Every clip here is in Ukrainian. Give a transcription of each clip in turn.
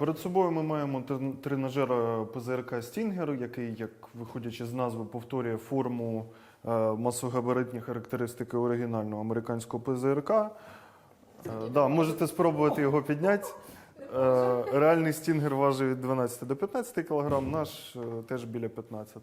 Перед собою ми маємо тренажера тренажер ПЗРК Стінгер, який, як виходячи з назви, повторює форму е, масогабаритні характеристики оригінального американського ПЗРК. Е, Да, можете спробувати його підняти. Е, Реальний стінгер важить від 12 до 15 кг, наш теж біля 15.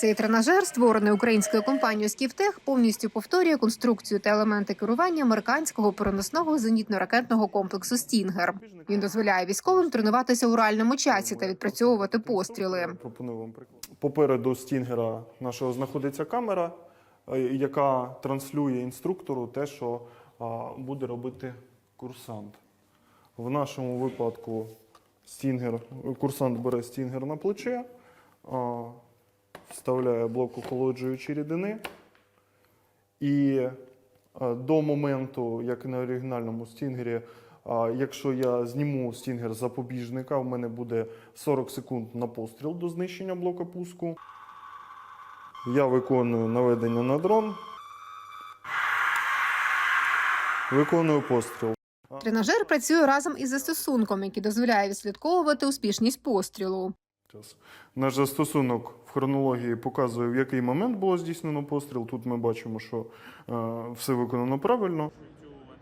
Цей тренажер, створений українською компанією Скіфтех, повністю повторює конструкцію та елементи керування американського переносного зенітно-ракетного комплексу Стінгер. Він дозволяє військовим тренуватися у реальному часі та відпрацьовувати постріли. Пропоную вам. Попереду стінгера нашого знаходиться камера, е, яка транслює інструктору те, що буде робити курсант. В нашому випадку стінгер, курсант бере стінгер на плече, а, вставляє блок охолоджуючої рідини. І до моменту, як і на оригінальному стінгері, якщо я зніму стінгер з запобіжника, в мене буде 40 секунд на постріл до знищення блока пуску. Я виконую наведення на дрон. Виконую постріл. Тренажер працює разом із застосунком, який дозволяє відслідковувати успішність пострілу. Наш застосунок хронології показує, в який момент було здійснено постріл. Тут ми бачимо, що е, все виконано правильно.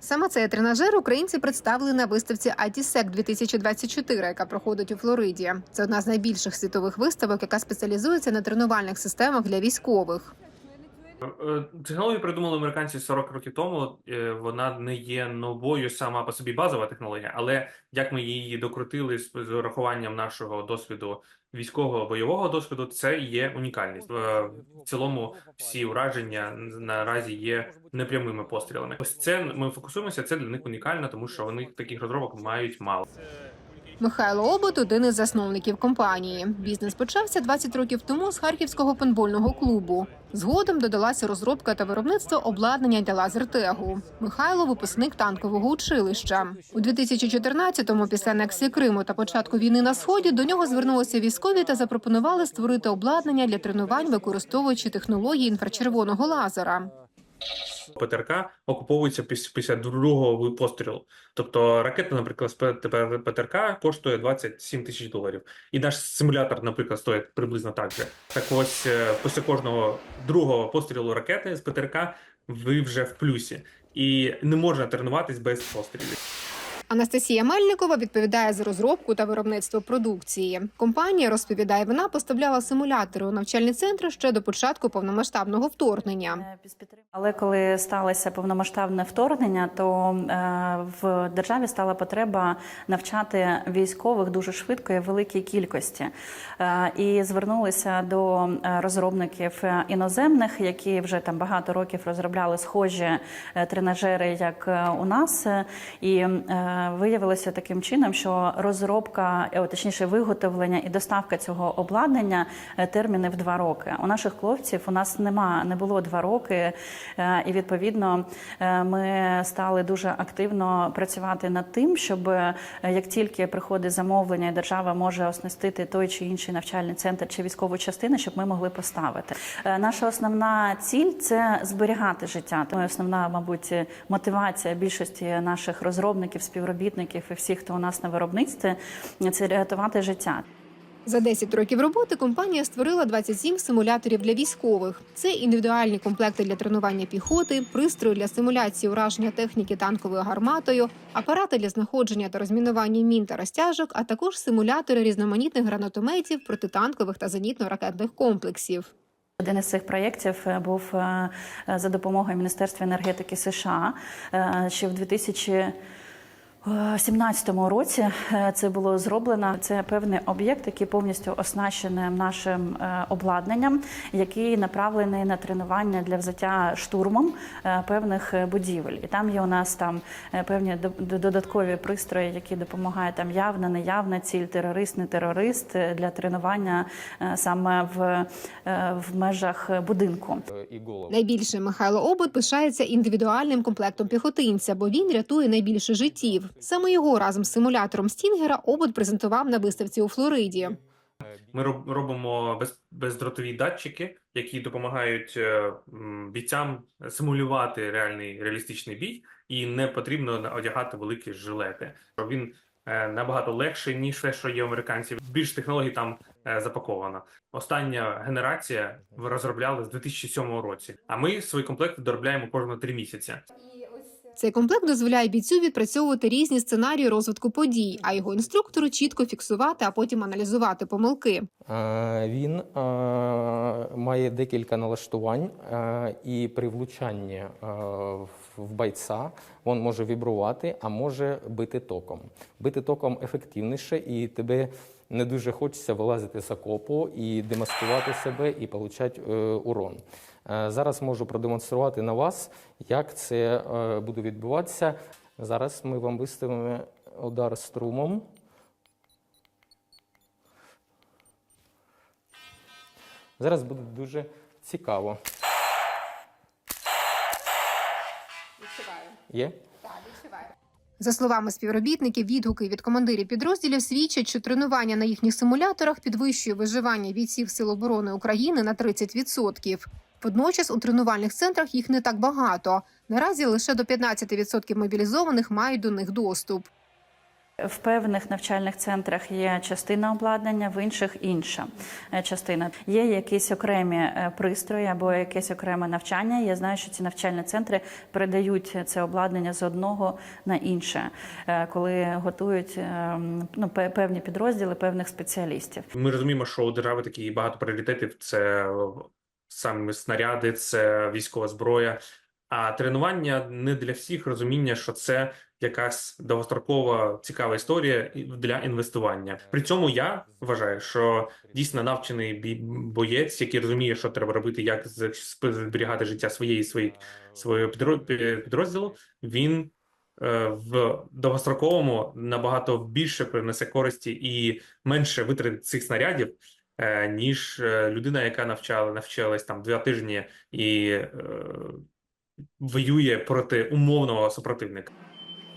Саме цей тренажер українці представили на виставці ITSEC 2024, яка проходить у Флориді. Це одна з найбільших світових виставок, яка спеціалізується на тренувальних системах для військових. Е, Технологію придумали американці 40 років тому. Е, Вона не є новою сама по собі базова технологія, але як ми її докрутили з урахуванням нашого досвіду військового бойового досвіду, це є унікальність. Е, В цілому всі ураження наразі є непрямими пострілами. Ось це ми фокусуємося. Це для них унікально, тому що вони таких розробок мають мало. Михайло Обот один із засновників компанії. Бізнес почався 20 років тому з харківського пенбольного клубу. Згодом додалася розробка та виробництво обладнання для лазертегу. Михайло випускник танкового училища. У 2014-му, після анексії Криму та початку війни на сході, до нього звернулися військові та запропонували створити обладнання для тренувань, використовуючи технології інфрачервоного лазера. ПТРК окуповується піс- після другого пострілу. Тобто ракета, наприклад, з ПТРК коштує 27 тисяч доларів. І наш симулятор, наприклад, стоїть приблизно так же. Так ось е, після кожного другого пострілу ракети з ПТРК ви вже в плюсі. І не можна тренуватись без пострілів. Анастасія Мельникова відповідає за розробку та виробництво продукції. Компанія розповідає, вона поставляла симулятори у навчальні центри ще до початку повномасштабного вторгнення. Але коли сталося повномасштабне вторгнення, то е, в державі стала потреба навчати військових дуже швидко і в великій кількості. Е, І звернулися до е, розробників е, іноземних, які вже там багато років розробляли схожі е, тренажери, як е, у нас. Е, І е, виявилося таким чином, що розробка, е, точніше, виготовлення і доставка цього обладнання е, терміни в два роки. У наших хлопців у нас нема не було два роки, е, і відповідно ми стали дуже активно працювати над тим, щоб як тільки приходить замовлення, і держава може оснастити той чи інший навчальний центр чи військову частину, щоб ми могли поставити. Наша основна ціль це зберігати життя. Тому основна, мабуть, мотивація більшості наших розробників, співробітників і всіх, хто у нас на виробництві, це рятувати життя. За 10 років роботи компанія створила 27 симуляторів для військових. Це індивідуальні комплекти для тренування піхоти, пристрої для симуляції ураження техніки танковою гарматою, апарати для знаходження та розмінування мін та розтяжок, а також симулятори різноманітних гранатометів, протитанкових та зенітно-ракетних комплексів. Один із цих проєктів е, був е, е, за допомогою Міністерства енергетики США ще в 2000 2017 році е, це було зроблено. Це певний об'єкт, який повністю оснащений нашим е, обладнанням, який направлений на тренування для взяття штурмом е, певних е, будівель. І там є у нас там е, певні до- додаткові пристрої, які допомагають там явна, неявна ціль, терорист, не терорист е, для тренування е, саме в, е, в межах будинку. Найбільше Михайло Обот пишається індивідуальним комплектом піхотинця, бо він рятує найбільше життів. Саме його разом з симулятором Стінгера Обот презентував на виставці у Флориді. Ми робимо без, бездротові датчики, які допомагають е, бійцям симулювати реальний реалістичний бій, і не потрібно одягати великі жилети. Він е, набагато легший, ніж те, що є у американців. Більш технологій там е, запаковано. Остання генерація ви розробляли з 2007 році. А ми свої комплекти доробляємо кожні три місяці. Цей комплект дозволяє бійцю відпрацьовувати різні сценарії розвитку подій, а його інструктору чітко фіксувати, а потім аналізувати помилки. Е, Він е, має декілька налаштувань, е, і при влучанні в- бойця він може вібрувати, а може бити током. Бити током ефективніше, і тебе не дуже хочеться вилазити з окопу і демаскувати себе і отримати урон. Е, Зараз можу продемонструвати на вас, як це е, буде відбуватися. Зараз ми вам виставимо удар струмом. Зараз буде дуже цікаво. Відчуваю. Є? За словами співробітників, відгуки від командирів підрозділів свідчать, що тренування на їхніх симуляторах підвищує виживання бійців Сил оборони України на 30%. Водночас у тренувальних центрах їх не так багато. Наразі лише до 15% мобілізованих мають до них доступ. В певних навчальних центрах є частина обладнання, в інших інша е, частина. Є якісь окремі е, пристрої або якесь окреме навчання. Я знаю, що ці навчальні центри передають це обладнання з одного на інше, е, коли готують ну, певні підрозділи певних спеціалістів. Ми розуміємо, що у держави такі багато пріоритетів: це саме снаряди, це військова зброя. А тренування не для всіх розуміння, що це якась довгострокова цікава історія для інвестування. При цьому я вважаю, що дійсно навчений боєць, який розуміє, що треба робити, як зберігати життя своєї свої, свого підрозділу, він е, в довгостроковому набагато більше принесе користі і менше витратить цих снарядів, ніж е, людина, яка навчала навчалась там два тижні і е, воює проти умовного супротивника.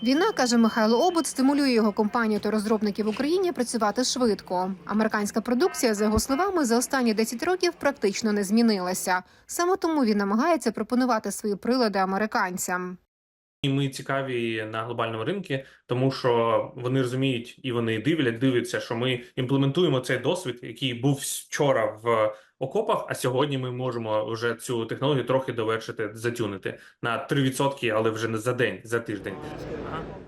Війна, каже Михайло Обут, стимулює його компанію та розробників в Україні працювати швидко. Американська продукція, за його словами, за останні 10 років практично не змінилася. Саме тому він намагається пропонувати свої прилади американцям. І ми цікаві на глобальному ринку, тому що вони розуміють і вони дивлять, дивляться, що ми імплементуємо цей досвід, який був вчора в окопах. А сьогодні ми можемо вже цю технологію трохи довершити, затюнити на 3%, але вже не за день, за тиждень.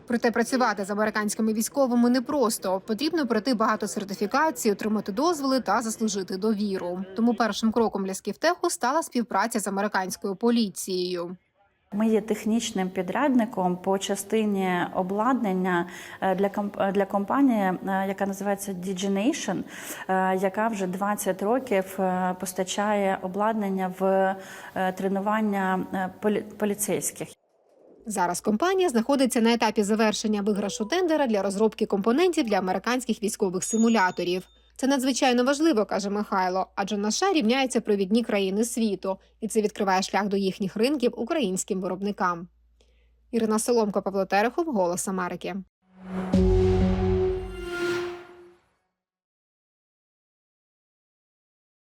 Проте працювати з американськими військовими непросто. Потрібно пройти багато сертифікацій, отримати дозволи та заслужити довіру. Тому першим кроком для Скіфтеху стала співпраця з американською поліцією. Ми є технічним підрядником по частині обладнання е, для е, для компанії, е, яка називається DigiNation, яка вже 20 років постачає обладнання в тренування полі- поліцейських. Зараз компанія знаходиться на етапі завершення виграшу тендера для розробки компонентів для американських військових симуляторів. Це надзвичайно важливо, каже Михайло, адже наша рівняється провідні країни світу, і це відкриває шлях до їхніх ринків українським виробникам. Ірина Соломко, Павло Терехов, Голос Америки.